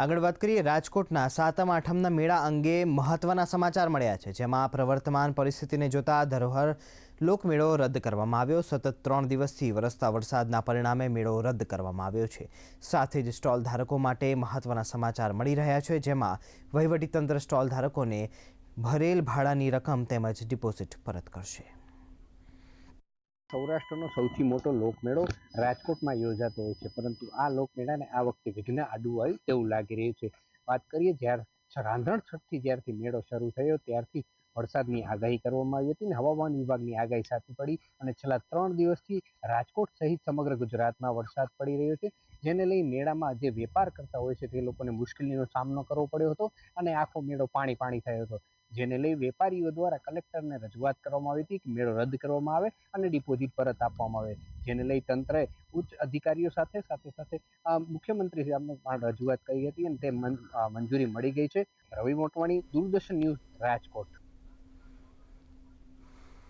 આગળ વાત કરીએ, રાજકોટના સાતમ આઠમના મેળા અંગે મહત્વના સમાચાર મળ્યા છે, જેમાં પ્રવર્તમાન પરિસ્થિતિને જોતા ધરોહર લોકમેળો રદ કરવામાં આવ્યો. સતત ત્રણ દિવસથી વરસતા વરસાદના પરિણામે મેળો રદ કરવામાં આવ્યો છે. સાથે જ સ્ટોલ ધારકો માટે મહત્વના સમાચાર મળી રહ્યા છે, જેમાં વહીવટીતંત્ર સ્ટોલ ધારકોને ભરેલ ભાડાની રકમ તેમજ ડિપોઝિટ પરત કરશે. સૌરાષ્ટ્રનો સૌથી મોટો લોકમેળો રાજકોટમાં યોજાતો હોય છે. પરંતુ આ લોકમેળાને આ વખતે વિઘ્ન આડું આવ્યું તેવું લાગી રહ્યું છે. વાત કરીએ જ્યારે રાંધણ છઠથી જ્યારથી મેળો શરૂ થયો, ત્યારથી વરસાદની આગાહી કરવામાં આવી હતી અને હવામાન વિભાગની આગાહી સાચી પડી અને છેલ્લા ત્રણ દિવસથી રાજકોટ સહિત સમગ્ર ગુજરાતમાં વરસાદ પડી રહ્યો છે. જેને લઈ મેળામાં જે વેપાર કરતા હોય છે તે લોકોને મુશ્કેલીનો સામનો કરવો પડ્યો હતો અને આખો મેળો પાણી પાણી થયો હતો. જેને લઈ વેપારીઓ દ્વારા કલેક્ટરને રજૂઆત કરવામાં આવી હતી કે મેળો રદ કરવામાં આવે અને ડિપોઝિટ પરત આપવામાં આવે. જેને લઈ તંત્રએ ઉચ્ચ અધિકારીઓ સાથે સાથે સાથે મુખ્યમંત્રી સામે પણ રજૂઆત કરી હતી અને તે મંજૂરી મળી ગઈ છે. રવિ મોટવાણી, દૂરદર્શન ન્યૂઝ રાજકોટ.